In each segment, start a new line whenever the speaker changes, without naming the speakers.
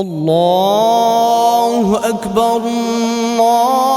الله أكبر الله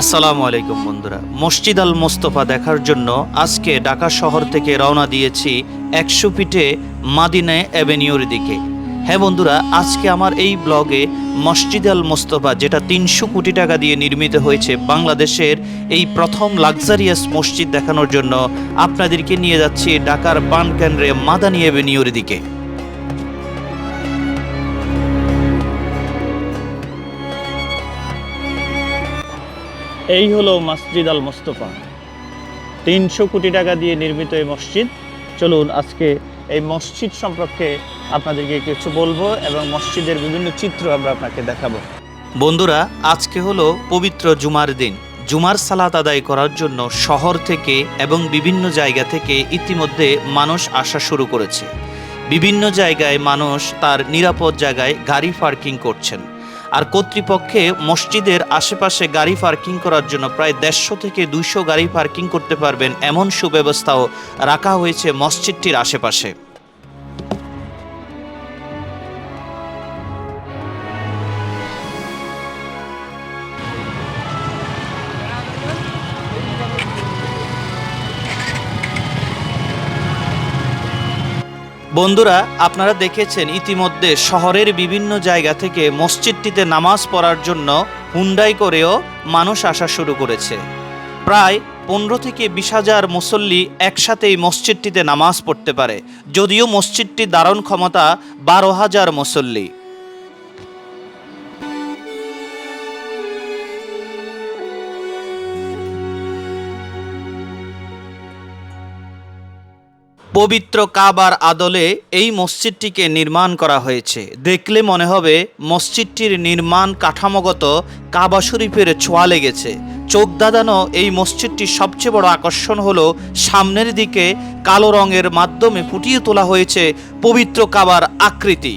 আসসালামু আলাইকুম বন্ধুরা। মসজিদ আল মোস্তফা দেখার জন্য আজকে ঢাকা শহর থেকে রওনা দিয়েছি একশো পিঠে মাদিনায় অ্যাভিনিউর দিকে। হ্যাঁ বন্ধুরা, আজকে আমার এই ব্লগে মসজিদ আল মোস্তফা, যেটা তিনশো কোটি টাকা দিয়ে নির্মিত হয়েছে বাংলাদেশের এই প্রথম লাক্সারিয়াস মসজিদ দেখানোর জন্য, আপনাদেরকে নিয়ে যাচ্ছি ঢাকার পানকেন্দ্রে মাদানি অ্যাভিনিউর দিকে। এই হলো মসজিদ আল মোস্তফা। তিনশো কোটি টাকা দিয়ে নির্মিত এই মসজিদ। চলুন আজকে এই মসজিদ সম্পর্কে আপনাদেরকে কিছু বলব এবং মসজিদের বিভিন্ন চিত্র আমরা আপনাকে দেখাবো। বন্ধুরা, আজকে হলো পবিত্র জুমার দিন। জুমার সালাত আদায় করার জন্য শহর থেকে এবং বিভিন্ন জায়গা থেকে ইতিমধ্যে মানুষ আসা শুরু করেছে। বিভিন্ন জায়গায় মানুষ তার নিরাপদ জায়গায় গাড়ি পার্কিং করছেন। আর কর্তৃপক্ষে মসজিদের আশেপাশে গাড়ি পার্কিং করার জন্য প্রায় দেড়শো থেকে দুইশো গাড়ি পার্কিং করতে পারবেন, এমন সুব্যবস্থাও রাখা হয়েছে মসজিদটির আশেপাশে। বন্ধুরা, আপনারা দেখেছেন ইতিমধ্যে শহরের বিভিন্ন জায়গা থেকে মসজিদটিতে নামাজ পড়ার জন্য হুন্ডাই করেও মানুষ আসা শুরু করেছে। প্রায় পনেরো থেকে বিশ হাজার মুসল্লি একসাথেই মসজিদটিতে নামাজ পড়তে পারে। যদিও মসজিদটি দারুণ ক্ষমতা বারো হাজার মুসল্লি। পবিত্র কাবার আদলে এই মসজিদটিকে নির্মাণ করা হয়েছে। দেখলে মনে হবে, মসজিদটির নির্মাণ কাঠামোগত কাবা শরীফের ছোঁয়া লেগেছে। চোখ দাদানো এই মসজিদটির সবচেয়ে বড় আকর্ষণ হলো, সামনের দিকে কালো রঙের মাধ্যমে ফুটিয়ে তোলা হয়েছে পবিত্র কাবার আকৃতি।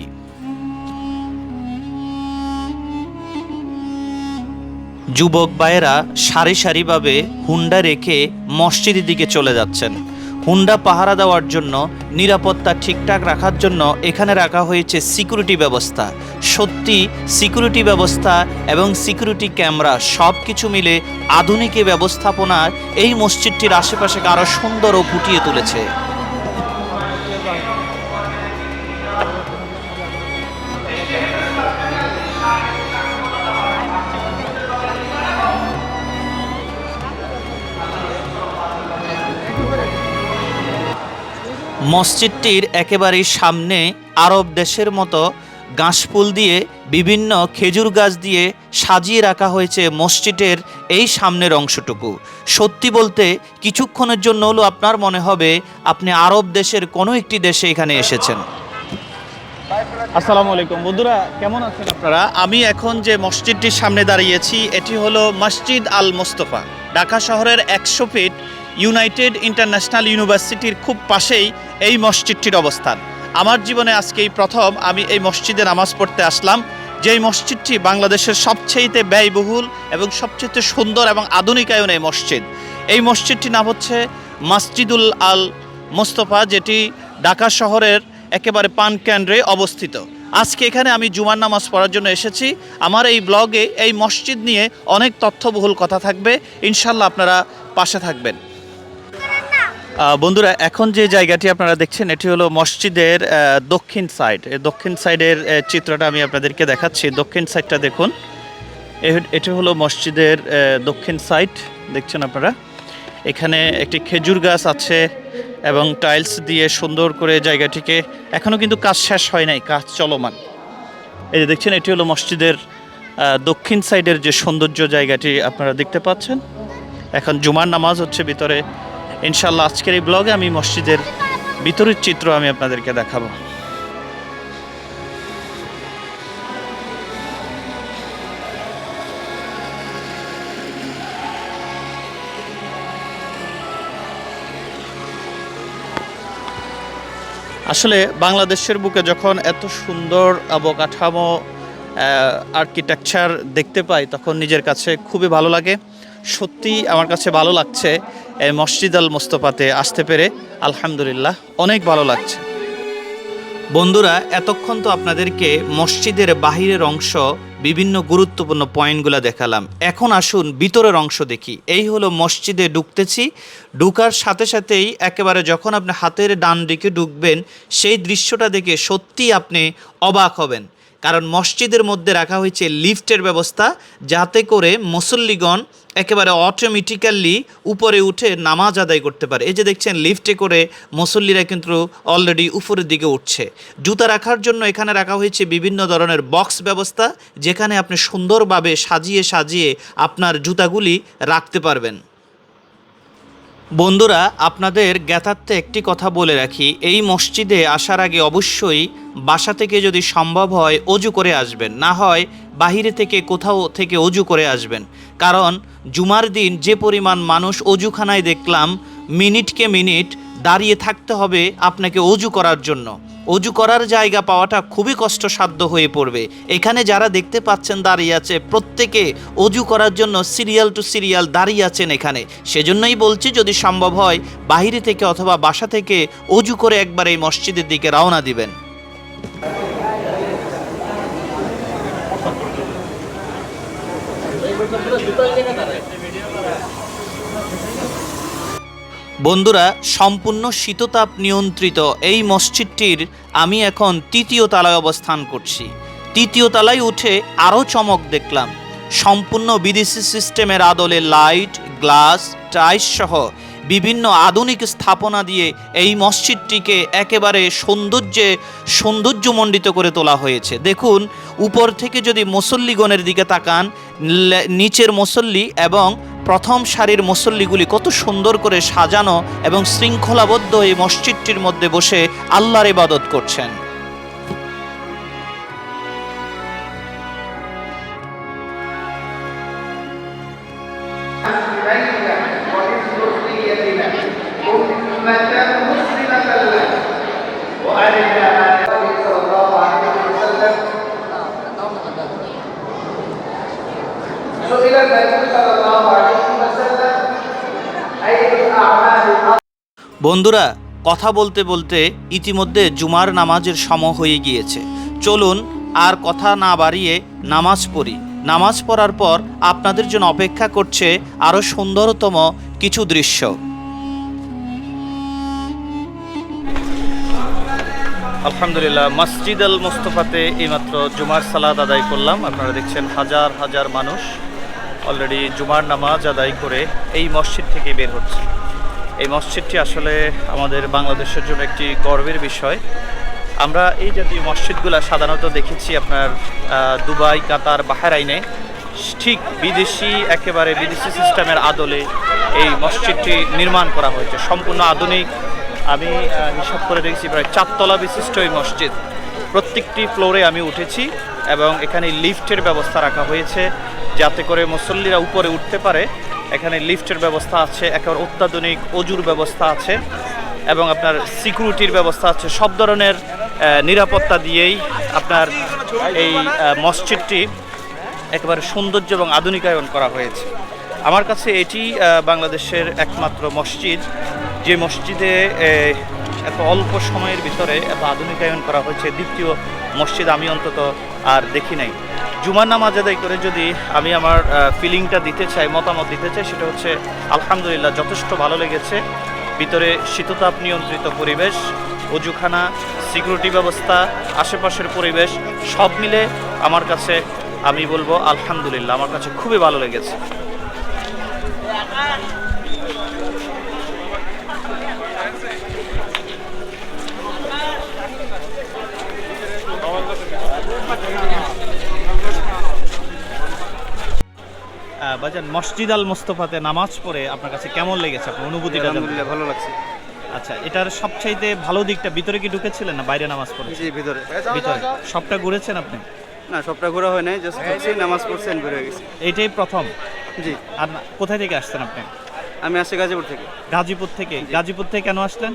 যুবক ভাইয়েরা সারি সারিভাবে হুন্ডা রেখে মসজিদের দিকে চলে যাচ্ছেন। হুন্ডা পাহারা দেওয়ার জন্য, নিরাপত্তা ঠিকঠাক রাখার জন্য এখানে রাখা হয়েছে সিকিউরিটি ব্যবস্থা। সত্যি, সিকিউরিটি ব্যবস্থা এবং সিকিউরিটি ক্যামেরা সব কিছু মিলে আধুনিক ব্যবস্থাপনা ব্যবস্থাপনার এই মসজিদটির আশেপাশে আরও সুন্দর ও ফুটিয়ে তুলেছে। মসজিদটির একেবারেই সামনে আরব দেশের মতো গাছফুল দিয়ে বিভিন্ন খেজুর গাছ দিয়ে সাজিয়ে রাখা হয়েছে মসজিদের এই সামনের অংশটুকু। সত্যি বলতে কিছুক্ষণের জন্য হলো আপনার মনে হবে আপনি আরব দেশের কোনো একটি দেশে এখানে এসেছেন। আসসালামু আলাইকুম। বন্ধুরা, কেমন আছেন আপনারা? আমি এখন যে মসজিদটির সামনে দাঁড়িয়েছি, এটি হলো মসজিদ আল মোস্তফা। ঢাকা শহরের একশো ফিট ইউনাইটেড ইন্টারন্যাশনাল ইউনিভার্সিটির খুব পাশেই এই মসজিদটির অবস্থান। আমার জীবনে আজকে এই প্রথম আমি এই মসজিদে নামাজ পড়তে আসলাম, যেই মসজিদটি বাংলাদেশের সবচেয়েতে ব্যয়বহুল এবং সবচেয়ে সুন্দর এবং আধুনিকায়ন এই মসজিদ। এই মসজিদটির নাম হচ্ছে মসজিদুল আল মোস্তফা, যেটি ঢাকা শহরের একেবারে পান কেন্দ্রে অবস্থিত। আজকে এখানে আমি জুমার নামাজ পড়ার জন্য এসেছি। আমার এই ব্লগে এই মসজিদ নিয়ে অনেক তথ্যবহুল কথা থাকবে। ইনশাল্লাহ আপনারা পাশে থাকবেন। বন্ধুরা, এখন যে জায়গাটি আপনারা দেখছেন, এটি হলো মসজিদের দক্ষিণ সাইড দক্ষিণ সাইডের চিত্রটা আমি আপনাদেরকে দেখাচ্ছি। দক্ষিণ সাইডটা দেখুন। এটি হলো মসজিদের দক্ষিণ সাইড দেখছেন আপনারা? এখানে একটি খেজুর গাছ আছে এবং টাইলস দিয়ে সুন্দর করে জায়গাটিকে এখনও কিন্তু কাজ শেষ হয় নাই, কাজ চলমান। এই যে দেখছেন, এটি হলো মসজিদের দক্ষিণ সাইডের যে সৌন্দর্য জায়গাটি আপনারা দেখতে পাচ্ছেন। এখন জুমার নামাজ হচ্ছে ভিতরে। ইনশাল্লাহ আজকের এই ব্লগে আমি মসজিদের বিতরিত চিত্র আমি আপনাদেরকে দেখাবো। আসলে বাংলাদেশের বুকে যখন এত সুন্দর অবকাঠামো আর্কিটেকচার দেখতে পাই, তখন নিজের কাছে খুবই ভালো লাগে। সত্যি আমার কাছে ভালো লাগছে এই মসজিদ আল মোস্তফাতে আসতে পেরে আলহামদুলিল্লাহ অনেক ভালো লাগছে। বন্ধুরা, এতক্ষণ তো আপনাদেরকে মসজিদের বাহিরের অংশ, বিভিন্ন গুরুত্বপূর্ণ পয়েন্টগুলো দেখালাম। এখন আসুন ভিতরের অংশ দেখি। এই হলো মসজিদে ঢুকতেছি। ঢুকার সাথে সাথেই একেবারে যখন আপনি হাতের ডান দিকে ঢুকবেন, সেই দৃশ্যটা দেখে সত্যি আপনি অবাক হবেন। কারণ মসজিদের মধ্যে রাখা হয়েছে লিফটের ব্যবস্থা, যাতে করে মুসল্লিগণ একেবারে অটোমেটিক্যালি উপরে উঠে নামাজ আদায় করতে পারে। এই যে দেখছেন লিফটে করে মুসল্লিরা কিন্তু অলরেডি উপরের দিকে উঠছে। জুতা রাখার জন্য এখানে রাখা হয়েছে বিভিন্ন ধরনের বক্স ব্যবস্থা, যেখানে আপনি সুন্দরভাবে সাজিয়ে সাজিয়ে আপনার জুতাগুলি রাখতে পারবেন। বন্ধুরা, আপনাদের জ্ঞাতার্থে একটি কথা বলে রাখি, এই মসজিদে আসার আগে অবশ্যই বাসা থেকে যদি সম্ভব হয় অজু করে আসবেন, না হয় বাহিরে থেকে কোথাও থেকে অজু করে আসবেন। কারণ জুমার দিন যে পরিমাণ মানুষ অজুখানায় দেখলাম, মিনিটকে মিনিট দাঁড়িয়ে থাকতে হবে আপনাকে অজু করার জন্য। অজু করার জায়গা পাওয়াটা খুবই কষ্টসাধ্য হয়ে পড়বে। এখানে যারা দেখতে পাচ্ছেন দাঁড়িয়ে আছে, প্রত্যেকে অজু করার জন্য সিরিয়াল টু সিরিয়াল দাঁড়িয়ে আছেন এখানে। সেজন্যই বলছি যদি সম্ভব হয়, বাইরে থেকে অথবা বাসা থেকে অজু করে একবার এই মসজিদের দিকে রওনা দিবেন। বন্ধুরা, সম্পূর্ণ শীততাপ নিয়ন্ত্রিত এই মসজিদটির আমি এখন তৃতীয় তালায় অবস্থান করছি। তৃতীয় তালায় উঠে আরও চমক দেখলাম। সম্পূর্ণ বিদেশি সিস্টেমের আদলে লাইট, গ্লাস টাইস সহ বিভিন্ন আধুনিক স্থাপনা দিয়ে এই মসজিদটিকে একেবারে সৌন্দর্যে সৌন্দর্যমণ্ডিত করে তোলা হয়েছে। দেখুন, উপর থেকে যদি মুসল্লিগণের দিকে তাকান নিচের মুসল্লি এবং প্রথম সারির মুসল্লিগুলি কত সুন্দর করে সাজানো এবং শৃঙ্খলাবদ্ধ এই মসজিদটির মধ্যে বসে আল্লাহর ইবাদত করছেন। বন্ধুরা, কথা বলতে বলতে ইতিমধ্যে জুমার নামাজের সময় হয়ে গিয়েছে। চলুন আর কথা না বাড়িয়ে নামাজ পড়ি। নামাজ পড়ার পর আপনাদের জন্য অপেক্ষা করছে আরও সুন্দরতম কিছু দৃশ্য। আলহামদুলিল্লাহ, মসজিদ আল মোস্তফাতে এইমাত্র জুমার সালাদ আদায় করলাম। আপনারা দেখছেন হাজার হাজার মানুষ অলরেডি জুমার নামাজ আদায় করে এই মসজিদ থেকে বের হচ্ছে। এই মসজিদটি আসলে আমাদের বাংলাদেশের জন্য একটি গর্বের বিষয়। আমরা এই জাতীয় মসজিদগুলো সাধারণত দেখেছি আপনার দুবাই, কাতার, বাহারাইনে। ঠিক বিদেশি, একেবারে বিদেশি সিস্টেমের আদলে এই মসজিদটি নির্মাণ করা হয়েছে। সম্পূর্ণ আধুনিক। আমি হিসাব করে দেখেছি প্রায় চারতলা বিশিষ্ট এই মসজিদ। প্রত্যেকটি ফ্লোরে আমি উঠেছি এবং এখানে লিফটের ব্যবস্থা রাখা হয়েছে যাতে করে মুসল্লিরা উপরে উঠতে পারে। এখানে লিফটের ব্যবস্থা আছে, একেবারে অত্যাধুনিক অজুর ব্যবস্থা আছে, এবং আপনার সিকিউরিটির ব্যবস্থা আছে। সব ধরনের নিরাপত্তা দিয়েই আপনার এই মসজিদটি একেবারে সৌন্দর্য এবং আধুনিকায়ন করা হয়েছে। আমার কাছে এটি বাংলাদেশের একমাত্র মসজিদ। যে মসজিদে এত অল্প সময়ের ভিতরে এত আধুনিকায়ন করা হয়েছে, দ্বিতীয় মসজিদ আমি অন্তত আর দেখি নাই। জুমার নামাজ আদায় করে যদি আমি আমার ফিলিংটা দিতে চাই, মতামত দিতে চাই, সেটা হচ্ছে আলহামদুলিল্লাহ যথেষ্ট ভালো লেগেছে। ভিতরে শীততাপ নিয়ন্ত্রিত পরিবেশ, অজুখানা সিকিউরিটি ব্যবস্থা, আশেপাশের পরিবেশ, সব মিলে আমার কাছে, আমি বলব আলহামদুলিল্লাহ, আমার কাছে খুবই ভালো লেগেছে। বাজান মসজিদ আল মোস্তফাতে নামাজ পড়ে আপনার কাছে কেমন লেগেছে? আপনার অনুভূতিটা
আলহামদুলিল্লাহ ভালো লাগছে।
আচ্ছা এটার সবচাইতে ভালো দিকটা ভিতরে কি ঢুকেছিলেন না বাইরে নামাজ পড়ে?
জি ভিতরে।
ভিতরে। সবটা ঘুরেছেন আপনি?
না সবটা ঘোরা হয় নাই জাস্ট নামাজ পড়ছেন বের হয়ে গেছি।
এইটাই প্রথম?
জি।
আর কোথায় থেকে আসছেন আপনি?
আমি আসছি গাজীপুর থেকে।
গাজীপুর থেকে? গাজীপুর থেকে কেন আসলেন?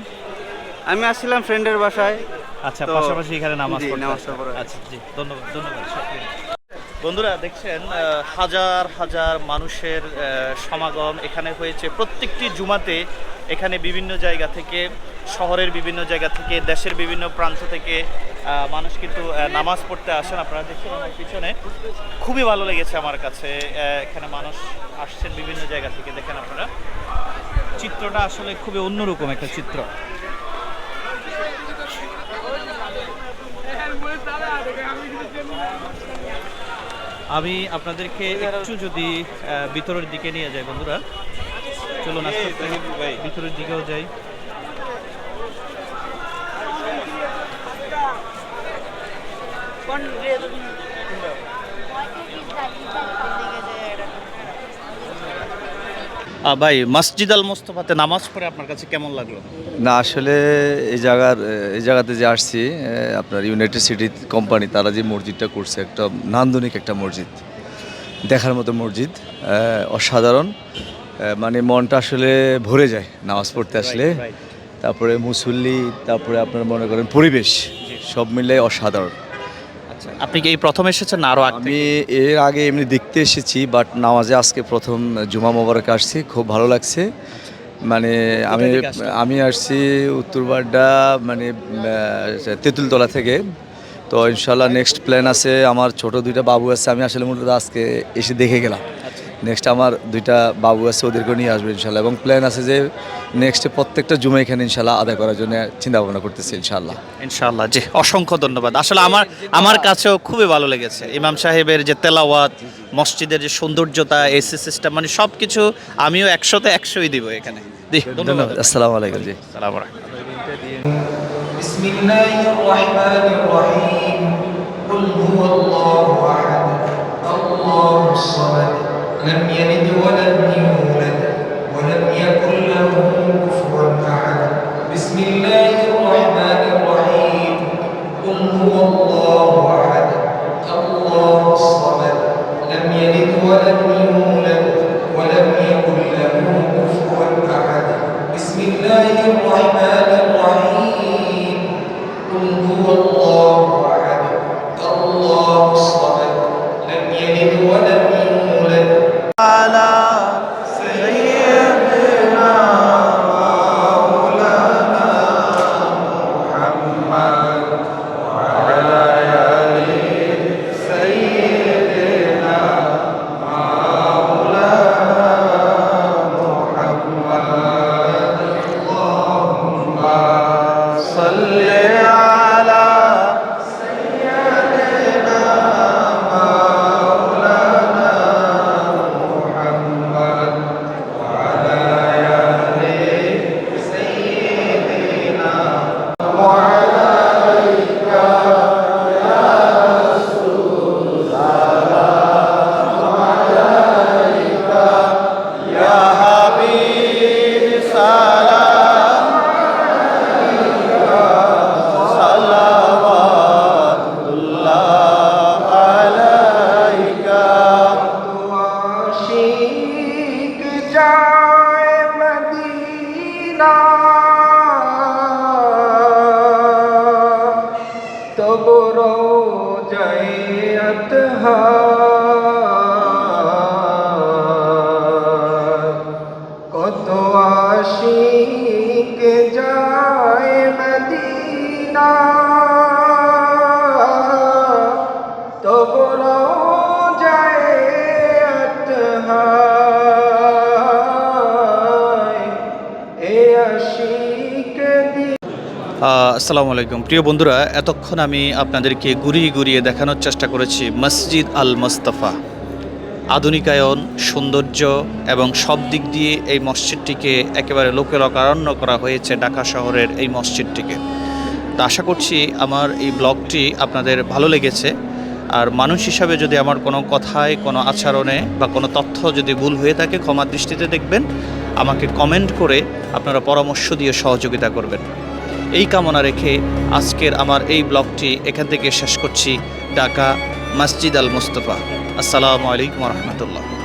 আমি আসছিলাম ফ্রেন্ডের বাসায়।
আচ্ছা পাশাপাশি এখানে নামাজ পড়তে
পড়ে
আচ্ছা জি ধন্যবাদ ধন্যবাদ বন্ধুরা দেখছেন হাজার হাজার মানুষের সমাগম এখানে হয়েছে। প্রত্যেকটি জুমাতে এখানে বিভিন্ন জায়গা থেকে শহরের বিভিন্ন জায়গা থেকে দেশের বিভিন্ন প্রান্ত থেকে আহ, মানুষ কিন্তু নামাজ পড়তে আসেন। আপনারা দেখছেন আমার পিছনে। খুবই ভালো লেগেছে আমার কাছে এখানে মানুষ আসছেন বিভিন্ন জায়গা থেকে। দেখেন আপনারা। চিত্রটা আসলে খুবই অন্যরকম একটা চিত্র। আমি আপনাদেরকে একটু যদি ভিতরের দিকে নিয়ে যাই বন্ধুরা। চলুন ভিতরের দিকেও যাই। আহ, ভাই মসজিদ আল মোস্তফাতে নামাজ পড়ে আপনার কাছে কেমন লাগল?
না আসলে এই জায়গার এই জায়গাতে যে আসছি আপনার ইউনাইটেড সিটি কোম্পানি তারা যে মসজিদটা করছে একটা নান্দনিক একটা মসজিদ দেখার মতো মসজিদ অসাধারণ মানে মনটা আসলে ভরে যায় নামাজ পড়তে আসলে. তারপরে মুসল্লি তারপরে আপনার মনে করেন পরিবেশ সব মিলে অসাধারণ।
আপনি কি এই প্রথম এসেছেন আরও
আমি এর আগে এমনি দেখতে এসেছি বাট নামাজে আজকে প্রথম জুমা মোবারক আসছি খুব ভালো লাগছে। মানে আমি আমি আসছি উত্তরবাড্ডা মানে তেঁতুলতলা থেকে। তো ইনশাল্লাহ নেক্সট প্ল্যান আছে আমার ছোট দুইটা বাবু আছে আমি আসলে মূলত আজকে এসে দেখে গেলাম। নেক্সট আমার দুইটা বাবু আছে ওদেরকে নিয়ে আসবো ইনশাল্লাহ এবং প্ল্যান আছে যে নেক্সট প্রত্যেকটা জুমা এখানে ইনশাল্লাহ আদায় করার জন্য চিন্তা ভাবনা করতেছি ইনশাল্লাহ
ইনশাআল্লাহ জি অসংখ্য ধন্যবাদ আসলে আমার আমার কাছেও খুবই ভালো লেগেছে ইমাম সাহেবের যে তেলাওয়াত মসজিদের যে সৌন্দর্যতা এসি সিস্টেম মানে সব কিছু আমিও একশোতে একশোই দিব এখানে জি ধন্যবাদ
ধন্যবাদ আসসালামু আলাইকুম জি
সালাম আলাইকুম।
بسم الله الرحمن الرحيم قل هو الله احد الله الصمد لم يلد ولم يولد.
আসসালামু আলাইকুম। প্রিয় বন্ধুরা, এতক্ষণ আমি আপনাদেরকে ঘুরিয়ে ঘুরিয়ে দেখানোর চেষ্টা করেছি মসজিদ আল মোস্তফা। আধুনিকায়ন, সৌন্দর্য এবং সব দিক দিয়ে এই মসজিদটিকে একেবারে লোকে লোকারণ্য করা হয়েছে ঢাকা শহরের এই মসজিদটিকে। তা আশা করছি আমার এই ব্লগটি আপনাদের ভালো লেগেছে। আর মানুষ হিসাবে যদি আমার কোনো কথায়, কোনো আচরণে বা কোনো তথ্য যদি ভুল হয়ে থাকে ক্ষমার দৃষ্টিতে দেখবেন। আমাকে কমেন্ট করে আপনারা পরামর্শ দিয়ে সহযোগিতা করবেন। এই কামনা রেখে আজকের আমার এই ব্লগটি এখান থেকে শেষ করছি। ঢাকা মসজিদ আল মুস্তফা আসসালামু আলাইকুম রহমতুল্লাহ।